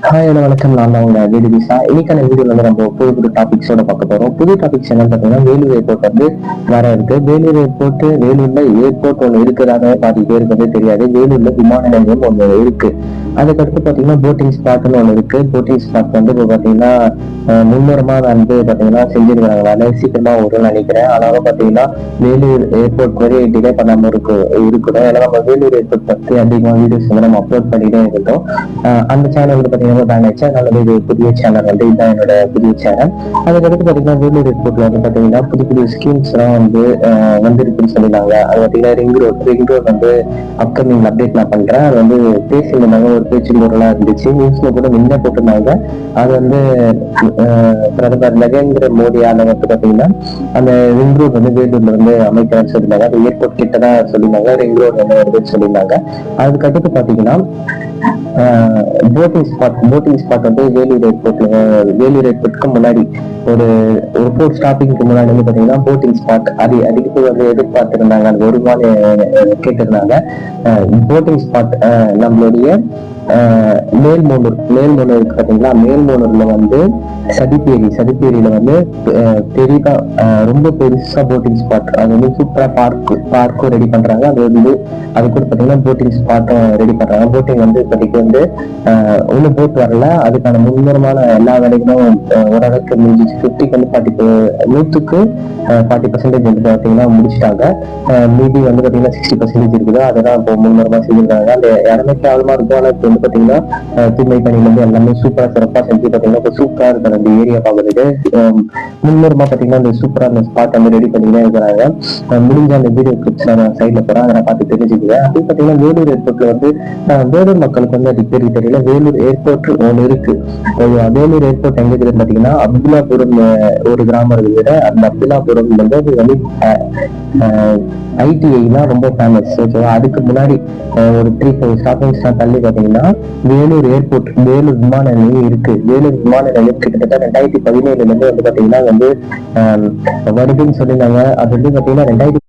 Hi hello வணக்கம். நான் தான் உங்க வீடு விசா. இன்னைக்கான வீடியோ வந்து நம்ம புது புது டாபிக்ஸோட பார்க்க போறோம். புது டாபிக்ஸ் என்னன்னு பார்த்தீங்கன்னா வேலூர் ஏர்போர்ட் வந்து வர இருக்கு. வேலூர் ஏர்போர்ட் வேலூர்ல ஏர்போர்ட் ஒன்று இருக்கிறதாக பாதி பேருக்கு வந்து தெரியாது. வேலூர்ல விமான நிலையம் ஒன்று இருக்கு. அதுக்கடுத்து பார்த்தீங்கன்னா போட்டிங் ஸ்பாட்னு ஒன்று இருக்கு. போட்டிங் ஸ்பாட் வந்து இப்போ பார்த்தீங்கன்னா அஹ், மும்முரமா வந்து பார்த்தீங்கன்னா செஞ்சிருக்காங்க வேலை சீக்கிரமா வரும்னு நினைக்கிறேன். அதனால பார்த்தீங்கன்னா வேலூர் ஏர்போர்ட் மாதிரி டிலே பண்ணாமல் இருக்கு இருக்கணும் ஏன்னா நம்ம வேலூர் ஏர்போர்ட் பற்றி அதிகமாக வீடியோஸ் வந்து நம்ம அப்லோட் பண்ணிட்டே இருக்கட்டும். அந்த சேனல் வந்து பார்த்தீங்கன்னா பேன் ஆச்சு அதனால இது புதிய சேனல் வந்து இதுதான் என்னோட புதிய சேனல் அதுக்கடுத்து பார்த்தீங்கன்னா வேலூர் ஏர்போர்ட்ல வந்து பார்த்தீங்கன்னா புது புது ஸ்கீம்ஸ் எல்லாம் வந்து வந்திருக்குன்னு சொல்லியிருந்தாங்க. அது பார்த்தீங்கன்னா ரிங் ரோட் ரிங் ரோட் வந்து அப்கமிங் அப்டேட் நான் பண்ணுறேன் அது வந்து பேசியிருந்தாங்க பேச்சு பொருளாக இருந்துச்சு. நியூஸ்ல கூட முன்ன போட்டிருந்தாங்க. அது வந்து பிரதமர் நரேந்திர மோடி ஆனவங்க பாத்தீங்கன்னா அந்த ரிங் ரோடு வந்து வேலூர்ல வந்து அமைக்கிறேன்னு சொல்லியிருந்தாங்க. அது ஏர்போர்ட் கிட்ட தான் சொல்லியிருந்தாங்க. ரிங் ரோடு வந்து வருதுன்னு சொல்லியிருந்தாங்க. அதுக்கடுத்து பாத்தீங்கன்னா போட்டிங் ஸ்பாட் போட்டிங் ஸ்பாட் வந்து வேலூர் ஏர்போர்ட்ல வேலூர் ஏர்போர்ட்க்கு முன்னாடி ஒரு ஒரு போர்ட் ஸ்டாப்பிங்க்கு முன்னாடி வந்து பாத்தீங்கன்னா போட்டிங் ஸ்பாட் அது அதுக்கு வந்து எதிர்பார்த்திருந்தாங்க. அது ஒரு நாள் கேட்டிருந்தாங்க. போட்டிங் ஸ்பாட் நம்மளுடைய மேல்மோனூர் மேல்மோனூர் இருக்கு பார்த்தீங்களா மேல்மோனூர்ல வந்து சதிப்பேரி சதிப்பேரியில வந்து பெரியதா பெரிதா ரொம்ப பெருசா போட்டிங் ஸ்பாட் அது வந்து சூப்பரா பார்க் பார்க்கும் ரெடி பண்றாங்க. அது வந்து அது கூட பார்த்தீங்கன்னா போட்டிங் ஸ்பாட்டும் ரெடி பண்றாங்க. போட்டிங் வந்து இப்போதைக்கு வந்து ஒன்றும் போட் வரல. அதுக்கான முன்னுரமான எல்லா வேலைகளும் ஓரளவுக்கு முடிஞ்சிச்சு. ஃபிஃப்டிக்கு வந்து ஃபார்ட்டி நூற்றுக்கு ஃபார்ட்டி பர்சன்டேஜ் வந்து பார்த்தீங்கன்னா முடிச்சிட்டாங்க. மீதி வந்து பார்த்தீங்கன்னா சிக்ஸ்டி பர்சன்டேஜ் இருக்குது. அதெல்லாம் இப்போ முன்னுரமா செஞ்சிருக்காங்க அந்த இடமே கேவலமா இருக்கும். ஆனால் இப்போ வந்து பார்த்தீங்கன்னா தூய்மை பணியில இருந்து எல்லாமே சூப்பரா சிறப்பா செஞ்சு பார்த்தீங்கன்னா இப்போ சூப்பரா இருக்கிற அந்த ஏரியா பார்க்குறது அஹ், பார்த்தீங்கன்னா அந்த சூப்பரா அந்த ஸ்பாட் வந்து ரெடி பண்ணிதான் இருக்கிறாங்க. முடிஞ்ச அந்த வீடியோ கிளிப்ஸ் நான் சைட்ல போறேன் அதை நான் பார்த்து தெரிஞ்சுக்குவேன். அப்படி பார்த்தீங்கன்னா வேலூர் ஏர்போர்ட்ல வந்து வேலூர் மக்களுக்கு வந்து அது தெரிய தெரியல. வேலூர் ஏர்போர்ட் ஒன்று இருக்கு. வேலூர் ஏர்போர்ட் எங்க இருக்குதுன்னு பாத்தீங்கன்னா அப்துல்லாபுரம் ஒரு கிராமம் இருக்குது அந்த அப்துல்லாபுரம் வந்து அது வந்து ஐடிஐ தான் ரொம்ப ஃபேமஸ் ஓகேவா அதுக்கு முன்னாடி ஒரு த்ரீ ஃபைவ் ஸ்டாப்பிங்ஸ் தள்ளி பாத்தீங்கன்னா வேலூர் ஏர்போர்ட் வேலூர் விமான நிலையம் இருக்கு. வேலூர் விமான நிலையம் கிட்டத்தட்ட ரெண்டாயிரத்தி பதினேழுல இருந்து வந்து பாத்தீங்கன்னா வந்து வடிவுன்னு வருதுன்னு சொல்லியிருந்தாங்க. அது வந்து பாத்தீங்கன்னா ரெண்டாயிரத்தி